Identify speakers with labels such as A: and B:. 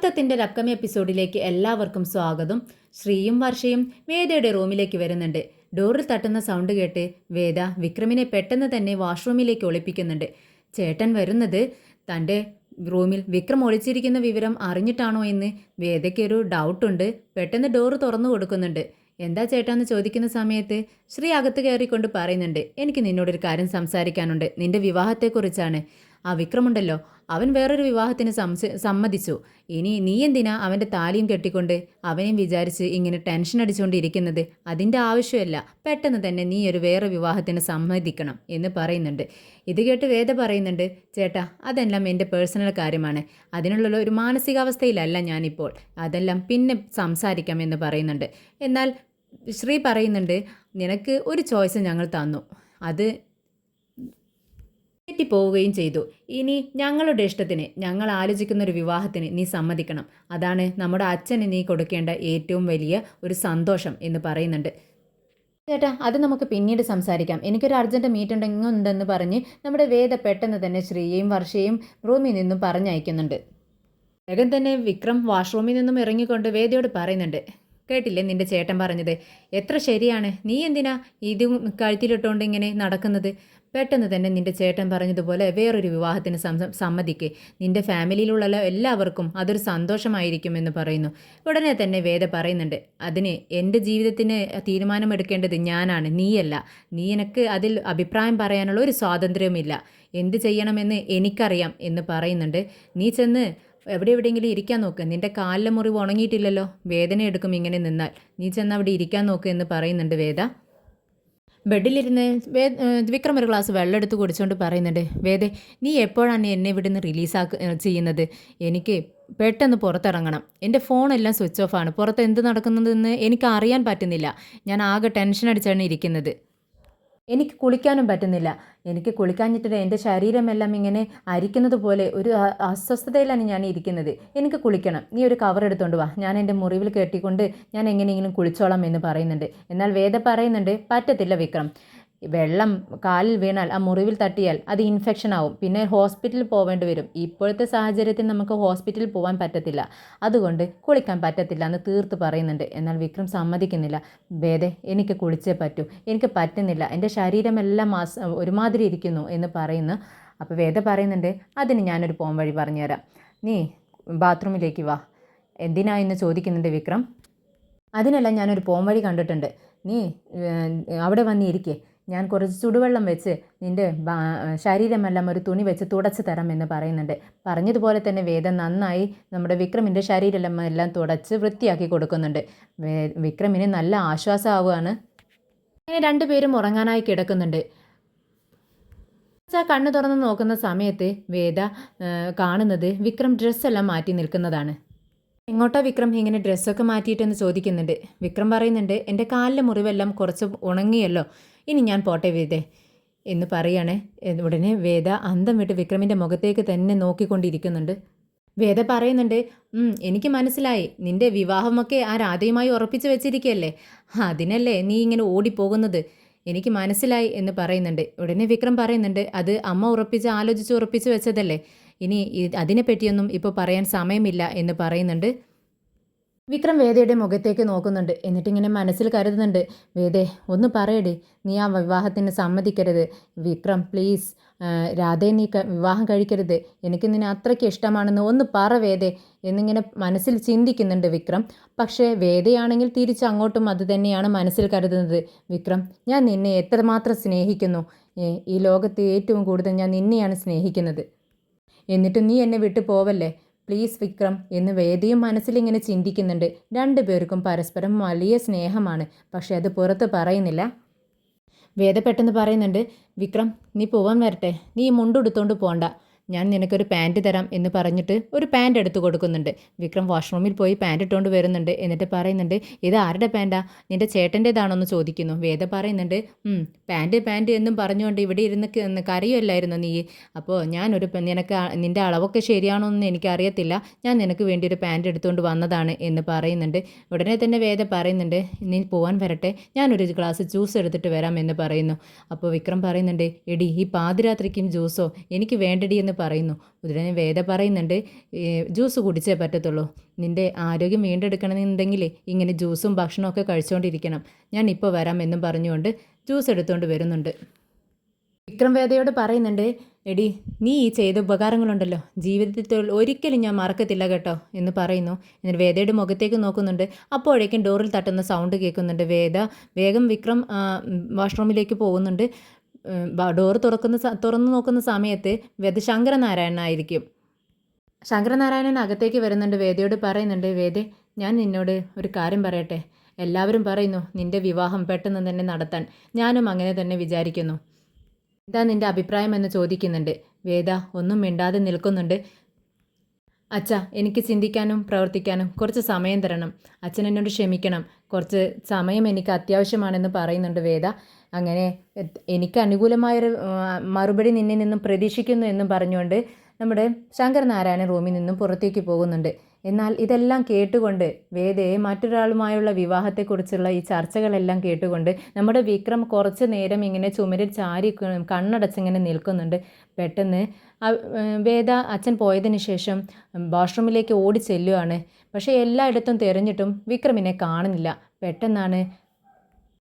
A: പൊരുത്തത്തിന്റെ ലക്കമി എപ്പിസോഡിലേക്ക് എല്ലാവർക്കും സ്വാഗതം. ശ്രീയും വർഷയും വേദയുടെ റൂമിലേക്ക് വരുന്നുണ്ട്. ഡോറിൽ തട്ടുന്ന സൗണ്ട് കേട്ട് വേദ വിക്രമിനെ പെട്ടെന്ന് തന്നെ വാഷ്റൂമിലേക്ക് ഒളിപ്പിക്കുന്നുണ്ട്. ചേട്ടൻ വരുന്നത് തന്റെ റൂമിൽ വിക്രം ഒളിച്ചിരിക്കുന്ന വിവരം അറിഞ്ഞിട്ടാണോ എന്ന് വേദയ്ക്കൊരു ഡൗട്ടുണ്ട് പെട്ടെന്ന് ഡോറ് തുറന്നു കൊടുക്കുന്നുണ്ട്. എന്താ ചേട്ടാന്ന് ചോദിക്കുന്ന സമയത്ത് ശ്രീ അകത്ത് കയറിക്കൊണ്ട് പറയുന്നുണ്ട് എനിക്ക് നിന്നോടൊരു കാര്യം സംസാരിക്കാനുണ്ട്. നിന്റെ വിവാഹത്തെക്കുറിച്ചാണ്. ആ വിക്രമുണ്ടല്ലോ. അവൻ വേറൊരു വിവാഹത്തിന് സമ്മതിച്ചു. ഇനി നീ എന്തിനാ അവന്റെ താലിയും കെട്ടിക്കൊണ്ട് അവനെയും വിചാരിച്ച് ഇങ്ങനെ ടെൻഷൻ അടിച്ചുകൊണ്ടിരിക്കുന്നത് അതിന്റെ ആവശ്യമല്ല. പെട്ടെന്ന് തന്നെ നീ ഒരു വേറെ വിവാഹത്തിന് സമ്മതിക്കണം എന്ന് പറയുന്നുണ്ട്. ഇത് കേട്ട് വേദ പറയുന്നുണ്ട് ചേട്ടാ അതെല്ലാം എന്റെ പേഴ്സണൽ കാര്യമാണ്. അതിനുള്ള ഒരു മാനസികാവസ്ഥയിലല്ല ഞാനിപ്പോൾ. അതെല്ലാം പിന്നെ സംസാരിക്കാം എന്ന് പറയുന്നുണ്ട്. എന്നാൽ ശ്രീ പറയുന്നുണ്ട് നിനക്ക് ഒരു ചോയ്സ് ഞങ്ങൾ തന്നു. അത് പോവുകയും ചെയ്തു. ഇനി ഞങ്ങളുടെ ഇഷ്ടത്തിന് ഞങ്ങൾ ആലോചിക്കുന്ന ഒരു വിവാഹത്തിന് നീ സമ്മതിക്കണം. അതാണ് നമ്മുടെ അച്ഛന് നീ കൊടുക്കേണ്ട ഏറ്റവും വലിയ ഒരു സന്തോഷം എന്ന് പറയുന്നുണ്ട്. ചേട്ടാ അത് നമുക്ക് പിന്നീട് സംസാരിക്കാം. എനിക്കൊരു അർജന്റ് മീറ്റ് ഉണ്ടെന്നുണ്ടെന്ന് പറഞ്ഞ് നമ്മുടെ വേദ പെട്ടെന്ന് തന്നെ ശ്രീയെയും വർഷയും റൂമിൽ നിന്നും പറഞ്ഞയക്കുന്നുണ്ട്. വേഗം തന്നെ വിക്രം വാഷ്റൂമിൽ നിന്നും ഇറങ്ങിക്കൊണ്ട് വേദയോട് പറയുന്നുണ്ട് കേട്ടില്ലേ നിന്റെ ചേട്ടൻ പറഞ്ഞത്? എത്ര ശരിയാണ്? നീ എന്തിനാ ഇത് കഴുത്തിലിട്ടുകൊണ്ട് ഇങ്ങനെ നടക്കുന്നത്? പെട്ടെന്ന് തന്നെ നിന്റെ ചേട്ടൻ പറഞ്ഞതുപോലെ വേറൊരു വിവാഹത്തിന് സമ്മതിക്ക്. നിന്റെ ഫാമിലിയിലുള്ള എല്ലാവർക്കും അതൊരു സന്തോഷമായിരിക്കുമെന്ന് പറയുന്നു. ഉടനെ തന്നെ വേദ പറയുന്നുണ്ട് അതിന് എന്റെ ജീവിതത്തിന് തീരുമാനമെടുക്കേണ്ടത് ഞാനാണ് നീയല്ല. നീ എനിക്ക് അതിൽ അഭിപ്രായം പറയാനുള്ള ഒരു സ്വാതന്ത്ര്യവുമില്ല. എന്ത് ചെയ്യണമെന്ന് എനിക്കറിയാം എന്ന് പറയുന്നുണ്ട്. നീ ചെന്ന് എവിടെ എവിടെയെങ്കിലും ഇരിക്കാൻ നോക്ക്. നിന്റെ കാലിലെ മുറിവ് ഉണങ്ങിയിട്ടില്ലല്ലോ. വേദന എടുക്കും ഇങ്ങനെ നിന്നാൽ. നീ ചെന്ന് അവിടെ ഇരിക്കാൻ നോക്ക് എന്ന് പറയുന്നുണ്ട് വേദ. ബെഡിലിരുന്ന് വേ വിക്രം ഒരു ഗ്ലാസ് വെള്ളം എടുത്ത് കുടിച്ചുകൊണ്ട് പറയുന്നുണ്ട്. വേദ നീ എപ്പോഴാണ് എന്നെ ഇവിടുന്ന് റിലീസാക്ക ചെയ്യുന്നത്? എനിക്ക് പെട്ടെന്ന് പുറത്തിറങ്ങണം. എന്റെ ഫോണെല്ലാം സ്വിച്ച് ഓഫാണ് പുറത്ത് എന്ത് നടക്കുന്നതെന്ന് എനിക്ക് അറിയാൻ പറ്റുന്നില്ല. ഞാൻ ആകെ ടെൻഷൻ അടിച്ചാണ് ഇരിക്കുന്നത്. എനിക്ക് കുളിക്കാനും പറ്റുന്നില്ല. എനിക്ക് കുളിക്കാഞ്ഞിട്ട് എന്റെ ശരീരമെല്ലാം ഇങ്ങനെ അരിക്കുന്നത് പോലെ ഒരു അസ്വസ്ഥതയിലാണ് ഞാൻ ഇരിക്കുന്നത്. എനിക്ക് കുളിക്കണം. നീ ഒരു കവർ എടുത്തുകൊണ്ട് വാ. ഞാൻ എന്റെ മുറിവിൽ കെട്ടിക്കൊണ്ട് ഞാൻ എങ്ങനെയെങ്കിലും കുളിച്ചോളാം എന്ന് പറയുന്നുണ്ട്. എന്നാൽ വേദ പറയുന്നുണ്ട് പറ്റത്തില്ല വിക്രം. വെള്ളം കാലിൽ വീണാൽ ആ മുറിവിൽ തട്ടിയാൽ അത് ഇൻഫെക്ഷൻ ആവും. പിന്നെ ഹോസ്പിറ്റലിൽ പോവേണ്ടി വരും. ഇപ്പോഴത്തെ സാഹചര്യത്തിൽ നമുക്ക് ഹോസ്പിറ്റലിൽ പോകാൻ പറ്റത്തില്ല. അതുകൊണ്ട് കുളിക്കാൻ പറ്റത്തില്ല എന്ന് തീർത്ത് പറയുന്നുണ്ട്. എന്നാൽ വിക്രം സമ്മതിക്കുന്നില്ല. വേദെ എനിക്ക് കുളിച്ചേ പറ്റൂ. എനിക്ക് പറ്റുന്നില്ല. എന്റെ ശരീരമെല്ലാം മാസ ഒരുമാതിരി ഇരിക്കുന്നു എന്ന് പറയുന്നു. അപ്പോൾ വേദ പറയുന്നുണ്ട് അതിന് ഞാനൊരു പോം വഴി പറഞ്ഞുതരാം. നീ ബാത്റൂമിലേക്ക് വാ. എന്തിനാ എന്ന് ചോദിക്കുന്നുണ്ട് വിക്രം? അതിനെല്ലാം ഞാനൊരു പോം വഴി കണ്ടിട്ടുണ്ട്. നീ അവിടെ വന്നിരിക്കേ. ഞാൻ കുറച്ച് ചുടുവെള്ളം വെച്ച് നിന്റെ ശരീരമെല്ലാം ഒരു തുണി വെച്ച് തുടച്ച് തരാം എന്ന് പറയുന്നുണ്ട്. പറഞ്ഞതുപോലെ തന്നെ വേദം നന്നായി നമ്മുടെ വിക്രമിന്റെ ശരീരമെല്ലാം എല്ലാം തുടച്ച് വൃത്തിയാക്കി കൊടുക്കുന്നുണ്ട്. വിക്രമിന് നല്ല ആശ്വാസമാവുകയാണ്. അങ്ങനെ രണ്ടുപേരും ഉറങ്ങാനായി കിടക്കുന്നുണ്ട്. കണ്ണു തുറന്ന് നോക്കുന്ന സമയത്ത് വേദ കാണുന്നത് വിക്രം ഡ്രസ്സെല്ലാം മാറ്റി നിൽക്കുന്നതാണ്. എങ്ങോട്ടാ വിക്രം ഇങ്ങനെ ഡ്രസ്സൊക്കെ മാറ്റിയിട്ടെന്ന് ചോദിക്കുന്നുണ്ട്. വിക്രം പറയുന്നുണ്ട് എന്റെ കാലിലെ മുറിവെല്ലാം കുറച്ച് ഉണങ്ങിയല്ലോ. ഇനി ഞാൻ പോട്ടെ വേദേ എന്ന് പറയണേ. ഉടനെ വേദ അന്തം വിട്ട് വിക്രമിന്റെ മുഖത്തേക്ക് തന്നെ നോക്കിക്കൊണ്ടിരിക്കുന്നുണ്ട്. വേദ പറയുന്നുണ്ട് എനിക്ക് മനസ്സിലായി. നിന്റെ വിവാഹമൊക്കെ ആ രാധയുമായി ഉറപ്പിച്ചു വെച്ചിരിക്കുകയല്ലേ അതിനല്ലേ നീ ഇങ്ങനെ ഓടിപ്പോകുന്നത്? എനിക്ക് മനസ്സിലായി എന്ന് പറയുന്നുണ്ട്. ഉടനെ വിക്രം പറയുന്നുണ്ട് അത് അമ്മ ഉറപ്പിച്ച് ആലോചിച്ച് ഉറപ്പിച്ച് വെച്ചതല്ലേ. ഇനി അതിനെപ്പറ്റിയൊന്നും ഇപ്പോൾ പറയാൻ സമയമില്ല എന്ന് പറയുന്നുണ്ട്. വിക്രം വേദയുടെ മുഖത്തേക്ക് നോക്കുന്നുണ്ട്. എന്നിട്ടിങ്ങനെ മനസ്സിൽ കരുതുന്നുണ്ട്. വേദേ ഒന്ന് പറയടേ. നീ ആ വിവാഹത്തിന് സമ്മതിക്കരുത്. വിക്രം പ്ലീസ് രാധയെ നീ വിവാഹം കഴിക്കരുത്. എനിക്ക് നിന്നെ അത്രയ്ക്ക് ഇഷ്ടമാണെന്ന് ഒന്ന് പറ വേദേ. എന്നിങ്ങനെ മനസ്സിൽ ചിന്തിക്കുന്നുണ്ട് വിക്രം. പക്ഷേ വേദയാണെങ്കിൽ തിരിച്ചങ്ങോട്ടും അത് തന്നെയാണ് മനസ്സിൽ കരുതുന്നത്. വിക്രം ഞാൻ നിന്നെ എത്രമാത്രം സ്നേഹിക്കുന്നു. ഈ ലോകത്ത് ഏറ്റവും കൂടുതൽ ഞാൻ നിന്നെയാണ് സ്നേഹിക്കുന്നത്. എന്നിട്ട് നീ എന്നെ വിട്ടു പോവല്ലേ? പ്ലീസ് വിക്രം എന്ന് വേദിയും മനസ്സിലിങ്ങനെ ചിന്തിക്കുന്നുണ്ട്. രണ്ടുപേർക്കും പരസ്പരം വലിയ സ്നേഹമാണ്. പക്ഷെ അത് പുറത്ത് പറയുന്നില്ല. വേദ പെട്ടെന്ന് പറയുന്നുണ്ട് വിക്രം നീ പോവാൻ വരട്ടെ. നീ മുണ്ടുടുത്തോണ്ട് പോണ്ട. ഞാൻ നിനക്കൊരു പാന്റ് തരാം എന്ന് പറഞ്ഞിട്ട് ഒരു പാന്റ് എടുത്ത് കൊടുക്കുന്നുണ്ട്. വിക്രം വാഷ്റൂമിൽ പോയി പാന്റ് ഇട്ടുകൊണ്ട് വരുന്നുണ്ട്. എന്നിട്ട് പറയുന്നുണ്ട് ഇത് ആരുടെ പാന്റാ നിന്റെ ചേട്ടന്റേതാണോന്ന് ചോദിക്കുന്നു. വേദ പറയുന്നുണ്ട് പാന്റ് പാന്റ് എന്നും പറഞ്ഞുകൊണ്ട് ഇവിടെ ഇരുന്ന് കരയുമല്ലായിരുന്നു നീ? അപ്പോൾ ഞാനൊരു നിനക്ക് നിന്റെ അളവൊക്കെ ശരിയാണോ എന്ന് എനിക്കറിയത്തില്ല. ഞാൻ നിനക്ക് വേണ്ടി ഒരു പാന്റ് എടുത്തുകൊണ്ട് വന്നതാണ് എന്ന് പറയുന്നുണ്ട്. ഉടനെ തന്നെ വേദ പറയുന്നുണ്ട് നീ പോകാൻ വരട്ടെ. ഞാനൊരു ഗ്ലാസ് ജ്യൂസ് എടുത്തിട്ട് വരാം എന്ന് പറയുന്നു. അപ്പോൾ വിക്രം പറയുന്നുണ്ട് എടി ഈ പാതിരാത്രിക്കും ജ്യൂസോ എനിക്ക് വേണ്ടടി എന്ന് പറയുന്നു. ഉദരനെ വേദ പറയുന്നുണ്ട് ജ്യൂസ് കുടിച്ചേ പറ്റത്തുള്ളൂ. നിന്റെ ആരോഗ്യം വീണ്ടെടുക്കണമെന്നുണ്ടെങ്കിൽ ഇങ്ങനെ ജ്യൂസും ഭക്ഷണമൊക്കെ കഴിച്ചുകൊണ്ടിരിക്കണം ഞാൻ ഇപ്പോൾ വരാം എന്നും പറഞ്ഞുകൊണ്ട് ജ്യൂസ് എടുത്തുകൊണ്ട് വരുന്നുണ്ട്. വിക്രം വേദയോട് പറയുന്നുണ്ട് എടി നീ ഈ ചെയ്ത ഉപകാരങ്ങളുണ്ടല്ലോ. ജീവിതത്തിൽ ഒരിക്കലും ഞാൻ മറക്കത്തില്ല കേട്ടോ എന്ന് പറയുന്നു. എന്നിട്ട് വേദയുടെ മുഖത്തേക്ക് നോക്കുന്നുണ്ട്. അപ്പോഴേക്കും ഡോറിൽ തട്ടുന്ന സൗണ്ട് കേൾക്കുന്നുണ്ട്. വേദ വേഗം വിക്രം വാഷ്റൂമിലേക്ക് പോകുന്നുണ്ട്. ഡോറ് തുറക്കുന്ന തുറന്നു നോക്കുന്ന സമയത്ത് വേദ ശങ്കരനാരായണനായിരിക്കും ശങ്കരനാരായണൻ അകത്തേക്ക് വരുന്നുണ്ട്. വേദയോട് പറയുന്നുണ്ട് വേദേ ഞാൻ നിന്നോട് ഒരു കാര്യം പറയട്ടെ. എല്ലാവരും പറയുന്നു നിന്റെ വിവാഹം പെട്ടെന്ന് തന്നെ നടത്താൻ. ഞാനും അങ്ങനെ തന്നെ വിചാരിക്കുന്നു. എന്താ നിന്റെ അഭിപ്രായം എന്ന് ചോദിക്കുന്നുണ്ട്. വേദ ഒന്നും മിണ്ടാതെ നിൽക്കുന്നുണ്ട്. അച്ഛ എനിക്ക് ചിന്തിക്കാനും പ്രവർത്തിക്കാനും കുറച്ച് സമയം തരണം. അച്ഛൻ എന്നോട് ക്ഷമിക്കണം. കുറച്ച് സമയം എനിക്ക് അത്യാവശ്യമാണെന്ന് പറയുന്നുണ്ട് വേദ. അങ്ങനെ എനിക്ക് അനുകൂലമായൊരു മറുപടി നിന്നിൽ നിന്നും പ്രതീക്ഷിക്കുന്നു എന്നും പറഞ്ഞുകൊണ്ട് നമ്മുടെ ശങ്കരനാരായണൻ റൂമിൽ നിന്നും പുറത്തേക്ക് പോകുന്നുണ്ട്. എന്നാൽ ഇതെല്ലാം കേട്ടുകൊണ്ട് വേദയെ മറ്റൊരാളുമായുള്ള വിവാഹത്തെക്കുറിച്ചുള്ള ഈ ചർച്ചകളെല്ലാം കേട്ടുകൊണ്ട് നമ്മുടെ വിക്രം കുറച്ച് നേരം ഇങ്ങനെ ചുമരിൽ ചാരി കണ്ണടച്ചിങ്ങനെ നിൽക്കുന്നുണ്ട്. പെട്ടെന്ന് വേദ അച്ഛൻ പോയതിന് ശേഷം വാഷ്റൂമിലേക്ക് ഓടി ചെല്ലുകയാണ് പക്ഷേ എല്ലായിടത്തും തിരഞ്ഞിട്ടും വിക്രമിനെ കാണുന്നില്ല. പെട്ടെന്നാണ്